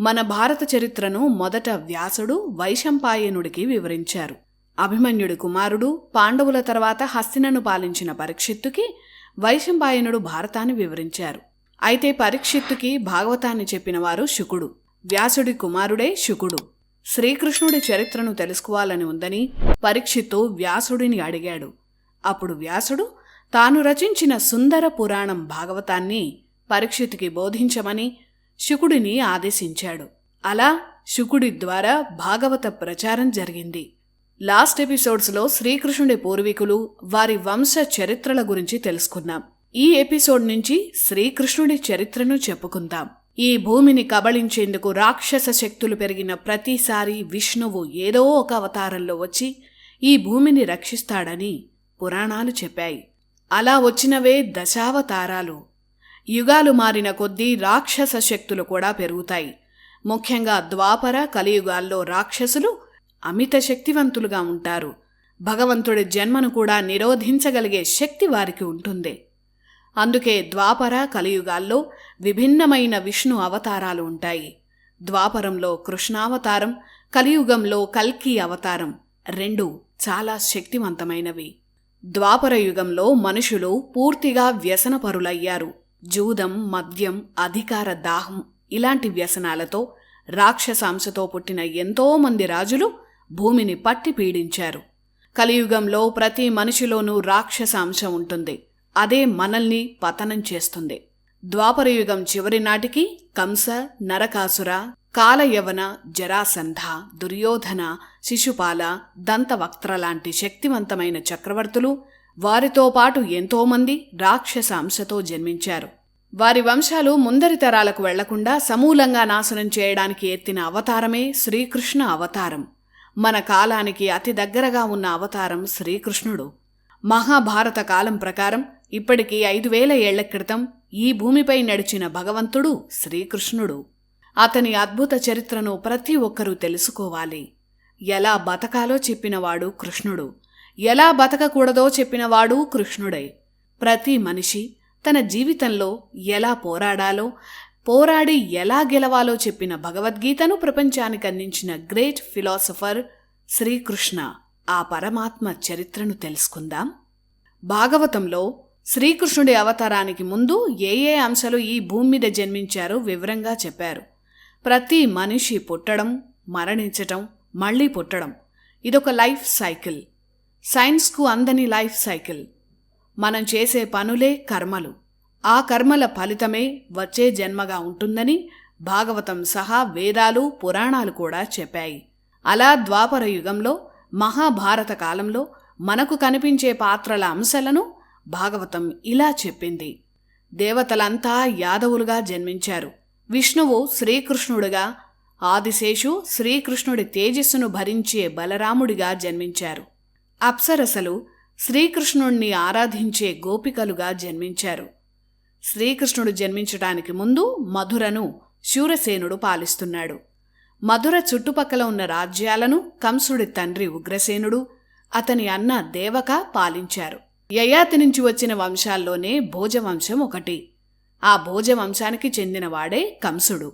మన భారత చరిత్రను మొదట వ్యాసుడు వైశంపాయనుడికి వివరించారు. అభిమన్యుడి కుమారుడు పాండవుల తర్వాత హస్తినను పాలించిన పరీక్షిత్తుకి వైశంపాయనుడు భారతాన్ని వివరించారు. అయితే పరీక్షిత్తుకి భాగవతాన్ని చెప్పినవారు శుకుడు. వ్యాసుడి కుమారుడే శుకుడు. శ్రీకృష్ణుడి చరిత్రను తెలుసుకోవాలని ఉందని పరీక్షిత్తు వ్యాసుడిని అడిగాడు. అప్పుడు వ్యాసుడు తాను రచించిన సుందర పురాణం భాగవతాన్ని పరీక్షిత్తుకి బోధించమని శుకుడిని ఆదేశించాడు. అలా శుకుడి ద్వారా భాగవత ప్రచారం జరిగింది. లాస్ట్ ఎపిసోడ్స్లో శ్రీకృష్ణుడి పూర్వీకులు వారి వంశ చరిత్రల గురించి తెలుసుకున్నాం. ఈ ఎపిసోడ్ నుంచి శ్రీకృష్ణుడి చరిత్రను చెప్పుకుందాం. ఈ భూమిని కబళించేందుకు రాక్షస శక్తులు పెరిగిన ప్రతిసారి విష్ణువు ఏదో ఒక అవతారంలో వచ్చి ఈ భూమిని రక్షిస్తాడని పురాణాలు చెప్పాయి. అలా వచ్చినవే దశావతారాలు. యుగాలు మారిన కొద్దీ రాక్షస శక్తులు కూడా పెరుగుతాయి. ముఖ్యంగా ద్వాపర కలియుగాల్లో రాక్షసులు అమిత శక్తివంతులుగా ఉంటారు. భగవంతుడి జన్మను కూడా నిరోధించగలిగే శక్తి వారికి ఉంటుంది. అందుకే ద్వాపర కలియుగాల్లో విభిన్నమైన విష్ణు అవతారాలు ఉంటాయి. ద్వాపరంలో కృష్ణావతారం కలియుగంలో కల్కి అవతారం రెండు చాలా శక్తివంతమైనవి. ద్వాపర యుగంలో మనుషులు పూర్తిగా వ్యసనపరులయ్యారు. జూదం మద్యం అధికార దాహం ఇలాంటి వ్యసనాలతో రాక్షసాంశతో పుట్టిన ఎంతో మంది రాజులు భూమిని పట్టి పీడించారు. కలియుగంలో ప్రతి మనిషిలోనూ రాక్షసాంశ ఉంటుంది. అదే మనల్ని పతనం చేస్తుంది. ద్వాపరయుగం చివరి నాటికి కంస నరకాసుర కాలయవన జరాసంధ దుర్యోధన శిశుపాల దంతవక్త్ర లాంటి శక్తివంతమైన చక్రవర్తులు వారితో పాటు ఎంతోమంది రాక్షస అంశతో జన్మించారు. వారి వంశాలు ముందరి తరాలకు వెళ్ళకుండా సమూలంగా నాశనం చేయడానికి ఎత్తిన అవతారమే శ్రీకృష్ణ అవతారం. మన కాలానికి అతి దగ్గరగా ఉన్న అవతారం శ్రీకృష్ణుడు. మహాభారత కాలం ప్రకారం ఇప్పటికి ఐదు వేల ఏళ్ళ క్రితం ఈ భూమిపై నడిచిన భగవంతుడు శ్రీకృష్ణుడు. అతని అద్భుత చరిత్రను ప్రతి ఒక్కరూ తెలుసుకోవాలి. ఎలా బతకాలో చెప్పినవాడు కృష్ణుడు. ఎలా బతకకూడదో చెప్పినవాడు కృష్ణుడే. ప్రతి మనిషి తన జీవితంలో ఎలా పోరాడాలో పోరాడి ఎలా గెలవాలో చెప్పిన భగవద్గీతను ప్రపంచానికి అందించిన గ్రేట్ ఫిలాసఫర్ శ్రీకృష్ణ ఆ పరమాత్మ చరిత్రను తెలుసుకుందాం. భాగవతంలో శ్రీకృష్ణుడి అవతారానికి ముందు ఏ ఏ అంశాలు ఈ భూమి మీద జన్మించారో వివరంగా చెప్పారు. ప్రతి మనిషి పుట్టడం మరణించటం మళ్ళీ పుట్టడం ఇదొక లైఫ్ సైకిల్. సైన్స్కు అందని లైఫ్ సైకిల్. మనం చేసే పనులే కర్మలు. ఆ కర్మల ఫలితమే వచ్చే జన్మగా ఉంటుందని భాగవతం సహా వేదాలు పురాణాలు కూడా చెప్పాయి. అలా ద్వాపర యుగంలో మహాభారత కాలంలో మనకు కనిపించే పాత్రల అంశాలను భాగవతం ఇలా చెప్పింది. దేవతలంతా యాదవులుగా జన్మించారు. విష్ణువు శ్రీకృష్ణుడుగా ఆదిశేషు శ్రీకృష్ణుడి తేజస్సును భరించే బలరాముడిగా జన్మించారు. అప్సరసలు శ్రీకృష్ణుణ్ణి ఆరాధించే గోపికలుగా జన్మించారు. శ్రీకృష్ణుడు జన్మించటానికి ముందు మధురను శూరసేనుడు పాలిస్తున్నాడు. మధుర చుట్టుపక్కల ఉన్న రాజ్యాలను కంసుడి తండ్రి ఉగ్రసేనుడు అతని అన్న దేవక పాలించారు. యయాతి నుంచి వచ్చిన వంశాల్లోనే భోజవంశం ఒకటి. ఆ భోజవంశానికి చెందినవాడే కంసుడు.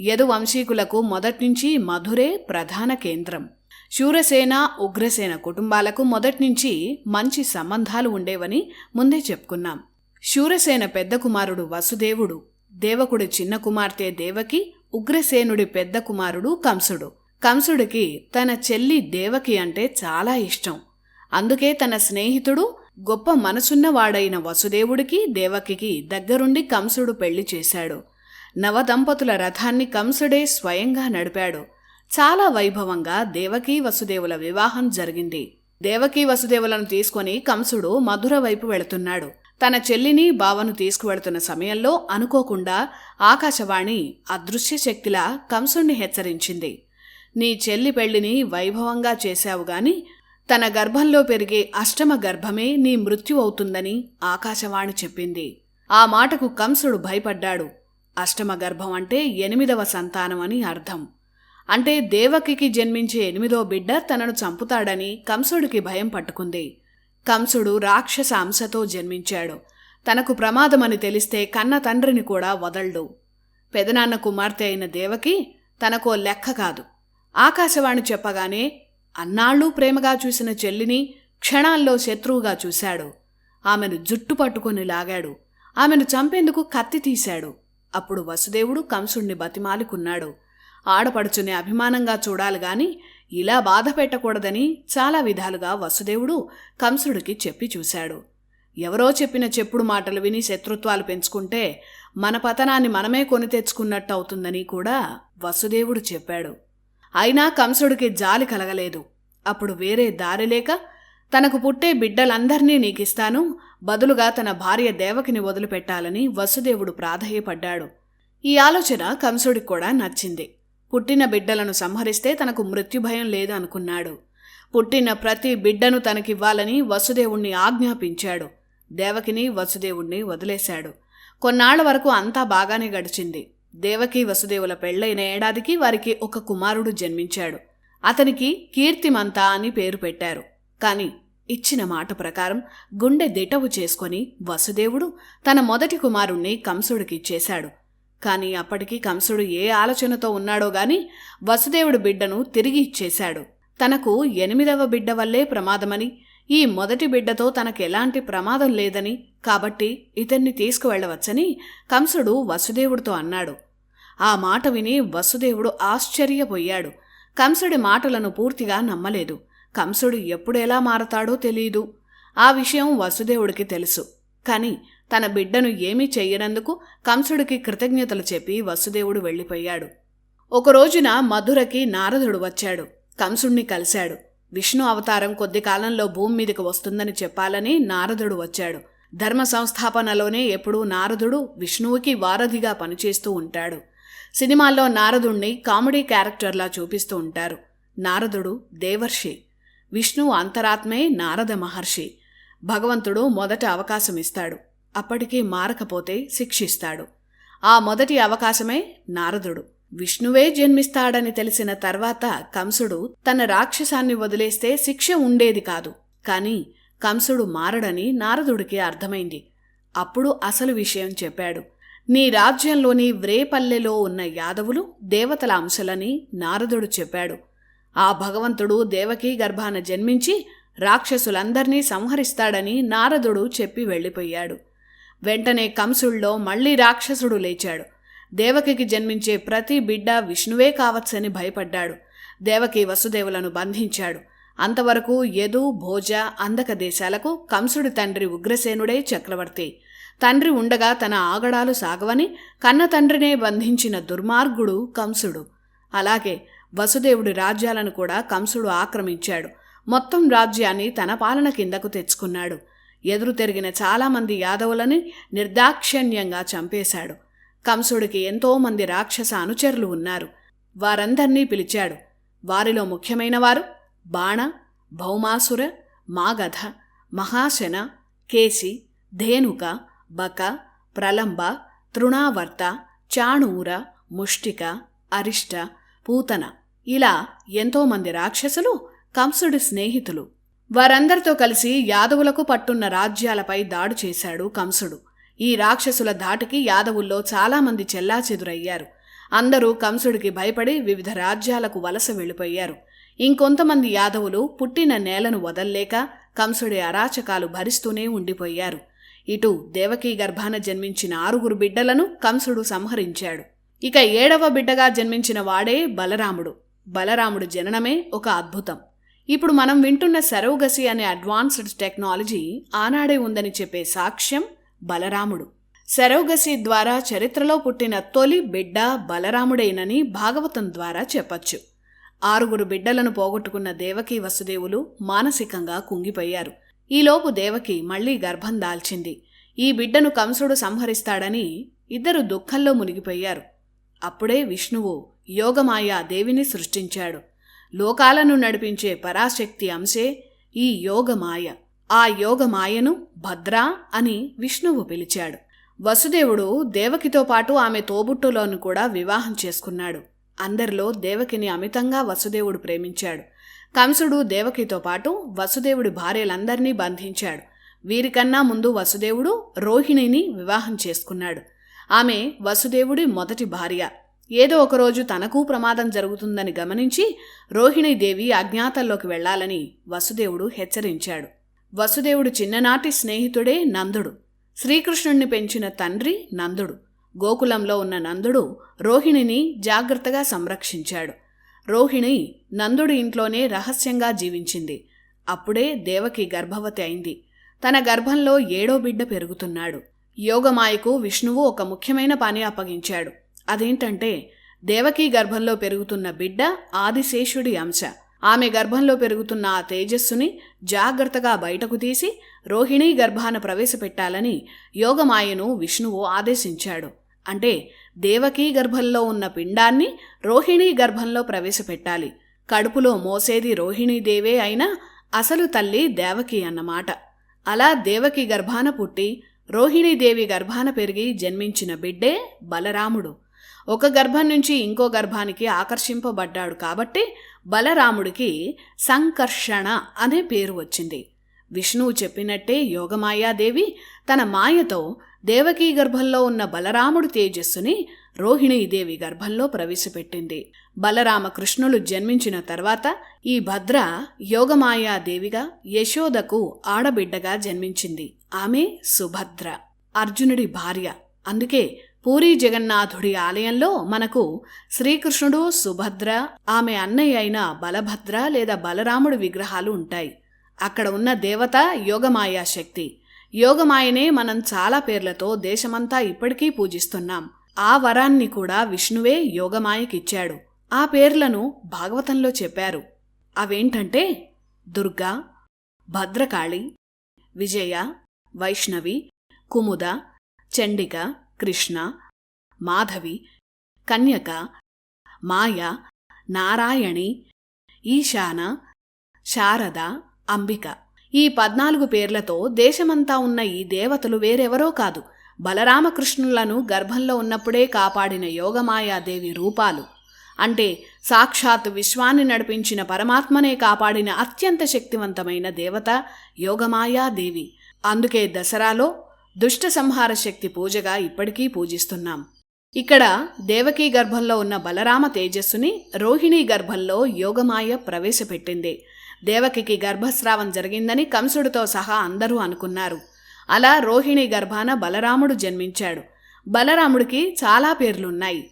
యదువంశీకులకు మొదట్నుంచి మధురే ప్రధాన కేంద్రం. శూరసేన ఉగ్రసేన కుటుంబాలకు మొదట్నుంచి మంచి సంబంధాలు ఉండేవని ముందే చెప్పుకున్నాం. శూరసేన పెద్ద కుమారుడు వసుదేవుడు దేవకుడి చిన్న కుమార్తె దేవకి ఉగ్రసేనుడి పెద్ద కుమారుడు కంసుడు. కంసుడికి తన చెల్లి దేవకి అంటే చాలా ఇష్టం. అందుకే తన స్నేహితుడు గొప్ప మనసున్నవాడైన వసుదేవుడికి దేవకికి దగ్గరుండి కంసుడు పెళ్ళి చేశాడు. నవదంపతుల రథాన్ని కంసుడే స్వయంగా నడిపాడు. చాలా వైభవంగా దేవకీ వసుదేవుల వివాహం జరిగింది. దేవకీ వసుదేవులను తీసుకొని కంసుడు మధుర వైపు వెళుతున్నాడు. తన చెల్లిని బావను తీసుకువెడుతున్న సమయంలో అనుకోకుండా ఆకాశవాణి అదృశ్య శక్తిలా కంసుణ్ణి హెచ్చరించింది. నీ చెల్లి పెళ్ళిని వైభవంగా చేశావు గాని తన గర్భంలో పెరిగే అష్టమ గర్భమే నీ మృత్యు అవుతుందని ఆకాశవాణి చెప్పింది. ఆ మాటకు కంసుడు భయపడ్డాడు. అష్టమ గర్భం అంటే ఎనిమిదవ సంతానం అని అర్థం. అంటే దేవకికి జన్మించే ఎనిమిదో బిడ్డ తనను చంపుతాడని కంసుడికి భయం పట్టుకుంది. కంసుడు రాక్షస అంశతో జన్మించాడు. తనకు ప్రమాదమని తెలిస్తే కన్న తండ్రిని కూడా వదల్డు. పెదనాన్న కుమార్తె అయిన దేవకి తనకో లెక్క కాదు. ఆకాశవాణి చెప్పగానే అన్నాళ్ళు ప్రేమగా చూసిన చెల్లిని క్షణాల్లో శత్రువుగా చూశాడు. ఆమెను జుట్టు పట్టుకొని లాగాడు. ఆమెను చంపేందుకు కత్తి తీశాడు. అప్పుడు వసుదేవుడు కంసుణ్ణి బతిమాలుకున్నాడు. ఆడపడుచుని అభిమానంగా చూడాలి గాని ఇలా బాధ పెట్టకూడదని చాలా విధాలుగా వసుదేవుడు కంసుడికి చెప్పి చూశాడు. ఎవరో చెప్పిన చెప్పుడు మాటలు విని శత్రుత్వాలు పెంచుకుంటే మన పతనాన్ని మనమే కొని తెచ్చుకున్నట్టు అవుతుందని కూడా వసుదేవుడు చెప్పాడు. అయినా కంసుడికి జాలి కలగలేదు. అప్పుడు వేరే దారి లేక తనకు పుట్టే బిడ్డలందర్నీ నీకిస్తాను బదులుగా తన భార్య దేవకిని వదిలిపెట్టాలని వసుదేవుడు ప్రాధేయపడ్డాడు. ఈ ఆలోచన కంసుడికి కూడా నచ్చింది. పుట్టిన బిడ్డలను సంహరిస్తే తనకు మృత్యుభయం లేదనుకున్నాడు. పుట్టిన ప్రతి బిడ్డను తనకివ్వాలని వసుదేవుణ్ణి ఆజ్ఞాపించాడు. దేవకిని వసుదేవుణ్ణి వదిలేశాడు. కొన్నాళ్ళ వరకు అంతా బాగానే గడిచింది. దేవకి వసుదేవుల పెళ్ళైన ఏడాదికి వారికి ఒక కుమారుడు జన్మించాడు. అతనికి కీర్తిమంతా అని పేరు పెట్టారు. కాని ఇచ్చిన మాట ప్రకారం గుండె దిటవు చేసుకొని వసుదేవుడు తన మొదటి కుమారుణ్ణి కంసుడికిచ్చేశాడు కాని అప్పటికి కంసుడు ఏ ఆలోచనతో ఉన్నాడో గాని వసుదేవుడు బిడ్డను తిరిగి ఇచ్చేశాడు. తనకు ఎనిమిదవ బిడ్డ వల్లే ప్రమాదమని ఈ మొదటి బిడ్డతో తనకు ఎలాంటి ప్రమాదం లేదని కాబట్టి ఇతన్ని తీసుకువెళ్ళవచ్చని కంసుడు వసుదేవుడితో అన్నాడు. ఆ మాట విని వసుదేవుడు ఆశ్చర్యపోయాడు. కంసుడి మాటలను పూర్తిగా నమ్మలేదు. కంసుడు ఎప్పుడెలా మారతాడో తెలియదు ఆ విషయం వసుదేవుడికి తెలుసు. కాని తన బిడ్డను ఏమీ చెయ్యనందుకు కంసుడికి కృతజ్ఞతలు చెప్పి వసుదేవుడు వెళ్ళిపోయాడు. ఒకరోజున మధురకి నారదుడు వచ్చాడు. కంసుణ్ణి కలిశాడు. విష్ణు అవతారం కొద్ది కాలంలో భూమి మీదకి వస్తుందని చెప్పాలని నారదుడు వచ్చాడు. ధర్మ సంస్థాపనలోనే ఎప్పుడూ నారదుడు విష్ణువుకి వారధిగా పనిచేస్తూ ఉంటాడు. సినిమాల్లో నారదుణ్ణి కామెడీ క్యారెక్టర్లా చూపిస్తూ ఉంటారు. నారదుడు దేవర్షి. విష్ణు అంతరాత్మే నారద మహర్షి. భగవంతుడు మొదట అవకాశం ఇస్తాడు అప్పటికీ మారకపోతే శిక్షిస్తాడు. ఆ మొదటి అవకాశమే నారదుడు. విష్ణువే జన్మిస్తాడని తెలిసిన తర్వాత కంసుడు తన రాక్షసాన్ని వదిలేస్తే శిక్ష ఉండేది కాదు. కాని కంసుడు మారడని నారదుడికి అర్థమైంది. అప్పుడు అసలు విషయం చెప్పాడు. నీ రాజ్యంలోని వ్రేపల్లెలో ఉన్న యాదవులు దేవతల అంశలని నారదుడు చెప్పాడు. ఆ భగవంతుడు దేవకీ గర్భాన జన్మించి రాక్షసులందర్నీ సంహరిస్తాడని నారదుడు చెప్పి వెళ్ళిపోయాడు. వెంటనే కంసుల్లో మళ్ళీ రాక్షసుడు లేచాడు. దేవకికి జన్మించే ప్రతి బిడ్డ విష్ణువే కావచ్చని భయపడ్డాడు. దేవకి వసుదేవులను బంధించాడు. అంతవరకు యదు భోజ అందక దేశాలకు కంసుడి తండ్రి ఉగ్రసేనుడే చక్రవర్తి. తండ్రి ఉండగా తన ఆగడాలు సాగవని కన్న తండ్రినే బంధించిన దుర్మార్గుడు కంసుడు. అలాగే వసుదేవుడి రాజ్యాలను కూడా కంసుడు ఆక్రమించాడు. మొత్తం రాజ్యాన్ని తన పాలన కిందకు తెచ్చుకున్నాడు. ఎదురు తిరిగిన చాలామంది యాదవులని నిర్దాక్షణ్యంగా చంపేశాడు. కంసుడికి ఎంతోమంది రాక్షస అనుచరులు ఉన్నారు. వారందర్నీ పిలిచాడు. వారిలో ముఖ్యమైన వారు బాణ భౌమాసుర మాగధ మహాశన కేసి ధేనుక బక ప్రలంబ తృణావర్త చాణూర ముష్టిక అరిష్ట పూతన ఇలా ఎంతోమంది రాక్షసులు కంసుడి స్నేహితులు. వారందరితో కలిసి యాదవులకు పట్టున్న రాజ్యాలపై దాడు చేశాడు కంసుడు. ఈ రాక్షసుల ధాటికి యాదవుల్లో చాలామంది చెల్లాచెదురయ్యారు. అందరూ కంసుడికి భయపడి వివిధ రాజ్యాలకు వలస వెళ్ళిపోయారు. ఇంకొంతమంది యాదవులు పుట్టిన నేలను వదల్లేక కంసుడి అరాచకాలు భరిస్తూనే ఉండిపోయారు. ఇటు దేవకీ గర్భాన జన్మించిన ఆరుగురు బిడ్డలను కంసుడు సంహరించాడు. ఇక ఏడవ బిడ్డగా జన్మించిన వాడే బలరాముడు. బలరాముడు జననమే ఒక అద్భుతం. ఇప్పుడు మనం వింటున్న సరోగసి అనే అడ్వాన్స్డ్ టెక్నాలజీ ఆనాడే ఉందని చెప్పే సాక్ష్యం బలరాముడు. సరోగసి ద్వారా చరిత్రలో పుట్టిన తొలి బిడ్డ బలరాముడేనని భాగవతం ద్వారా చెప్పచ్చు. ఆరుగురు బిడ్డలను పోగొట్టుకున్న దేవకి వసుదేవులు మానసికంగా కుంగిపోయారు. ఈలోపు దేవకి మళ్ళీ గర్భం దాల్చింది. ఈ బిడ్డను కంసుడు సంహరిస్తాడని ఇద్దరు దుఃఖంలో మునిగిపోయారు. అప్పుడే విష్ణువు యోగమాయా దేవిని సృష్టించాడు. లోకాలను నడిపించే పరాశక్తి అంశే ఈ యోగమాయ. ఆ యోగమాయను భద్రా అని విష్ణువు పిలిచాడు. వసుదేవుడు దేవకితో పాటు ఆమె తోబుట్టులోను కూడా వివాహం చేసుకున్నాడు. అందరిలో దేవకిని అమితంగా వసుదేవుడు ప్రేమించాడు. కంసుడు దేవకితో పాటు వసుదేవుడి భార్యలందరినీ బంధించాడు. వీరికన్నా ముందు వసుదేవుడు రోహిణిని వివాహం చేసుకున్నాడు. ఆమె వసుదేవుడి మొదటి భార్య. ఏదో ఒకరోజు తనకు ప్రమాదం జరుగుతుందని గమనించి రోహిణీదేవి అజ్ఞాతంలోకి వెళ్ళాలని వసుదేవుడు హెచ్చరించాడు. వసుదేవుడు చిన్ననాటి స్నేహితుడే నందుడు. శ్రీకృష్ణుణ్ణి పెంచిన తండ్రి నందుడు. గోకులంలో ఉన్న నందుడు రోహిణిని జాగ్రత్తగా సంరక్షించాడు. రోహిణి నందుడి ఇంట్లోనే రహస్యంగా జీవించింది. అప్పుడే దేవకి గర్భవతి అయింది. తన గర్భంలో ఏడో బిడ్డ పెరుగుతున్నాడు. యోగమాయకు విష్ణువు ఒక ముఖ్యమైన పని అప్పగించాడు. అదేంటంటే దేవకీ గర్భంలో పెరుగుతున్న బిడ్డ ఆదిశేషుడి అంశ. ఆమె గర్భంలో పెరుగుతున్న ఆ తేజస్సుని జాగ్రత్తగా బయటకు తీసి రోహిణీ గర్భాన ప్రవేశపెట్టాలని యోగమాయను విష్ణువు ఆదేశించాడు. అంటే దేవకీ గర్భంలో ఉన్న పిండాన్ని రోహిణీ గర్భంలో ప్రవేశపెట్టాలి. కడుపులో మోసేది రోహిణీదేవే అయినా అసలు తల్లి దేవకి అన్నమాట. అలా దేవకి గర్భాన పుట్టి రోహిణీదేవి గర్భాన పెరిగి జన్మించిన బిడ్డే బలరాముడు. ఒక గర్భం నుంచి ఇంకో గర్భానికి ఆకర్షింపబడ్డాడు కాబట్టి బలరాముడికి సంకర్షణ అనే పేరు వచ్చింది. విష్ణువు చెప్పినట్టే యోగమాయాదేవి తన మాయతో దేవకీ గర్భంలో ఉన్న బలరాముడు తేజస్సుని రోహిణీదేవి గర్భంలో ప్రవేశపెట్టింది. బలరామకృష్ణులు జన్మించిన తర్వాత ఈ భద్ర యోగమాయాదేవిగా యశోదకు ఆడబిడ్డగా జన్మించింది. ఆమె సుభద్ర. అర్జునుడి భార్య. అందుకే పూరీ జగన్నాథుడి ఆలయంలో మనకు శ్రీకృష్ణుడు సుభద్ర ఆమె అన్నయ్య అయిన బలభద్ర లేదా బలరాముడి విగ్రహాలు ఉంటాయి. అక్కడ ఉన్న దేవత యోగమాయా శక్తి. యోగమాయనే మనం చాలా పేర్లతో దేశమంతా ఇప్పటికీ పూజిస్తున్నాం. ఆ వరాన్ని కూడా విష్ణువే యోగమాయకిచ్చాడు. ఆ పేర్లను భాగవతంలో చెప్పారు. అవేంటంటే దుర్గా భద్రకాళి విజయ వైష్ణవి కుముద చండిక కృష్ణ మాధవి కన్యక మాయ నారాయణి ఈశాన శారద అంబిక. ఈ పద్నాలుగు పేర్లతో దేశమంతా ఉన్న ఈ దేవతలు వేరెవరో కాదు. బలరామకృష్ణులను గర్భంలో ఉన్నప్పుడే కాపాడిన యోగమాయాదేవి రూపాలు. అంటే సాక్షాత్ విశ్వాన్ని నడిపించిన పరమాత్మనే కాపాడిన అత్యంత శక్తివంతమైన దేవత యోగమాయాదేవి. అందుకే దసరాలో దుష్ట సంహార శక్తి పూజగా ఇప్పటికీ పూజిస్తున్నాం. ఇక్కడ దేవకీ గర్భంలో ఉన్న బలరామ తేజస్సుని రోహిణీ గర్భంలో యోగమాయ ప్రవేశపెట్టింది. దేవకికి గర్భస్రావం జరిగిందని కంసుడితో సహా అందరూ అనుకున్నారు. అలా రోహిణి గర్భాన బలరాముడు జన్మించాడు. బలరాముడికి చాలా పేర్లున్నాయి.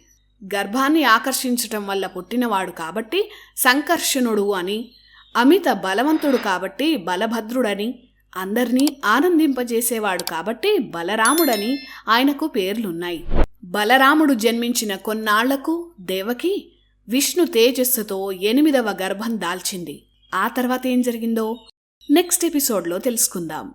గర్భాన్ని ఆకర్షించటం వల్ల పుట్టినవాడు కాబట్టి సంకర్షణుడు అని అమిత బలవంతుడు కాబట్టి బలభద్రుడని అందరినీ ఆనందింపజేసేవాడు కాబట్టి బలరాముడని ఆయనకు పేర్లున్నాయి. బలరాముడు జన్మించిన కొన్నాళ్ళకు దేవకి విష్ణు తేజస్సుతో ఎనిమిదవ గర్భం దాల్చింది. ఆ తర్వాత ఏం జరిగిందో నెక్స్ట్ ఎపిసోడ్లో తెలుసుకుందాం.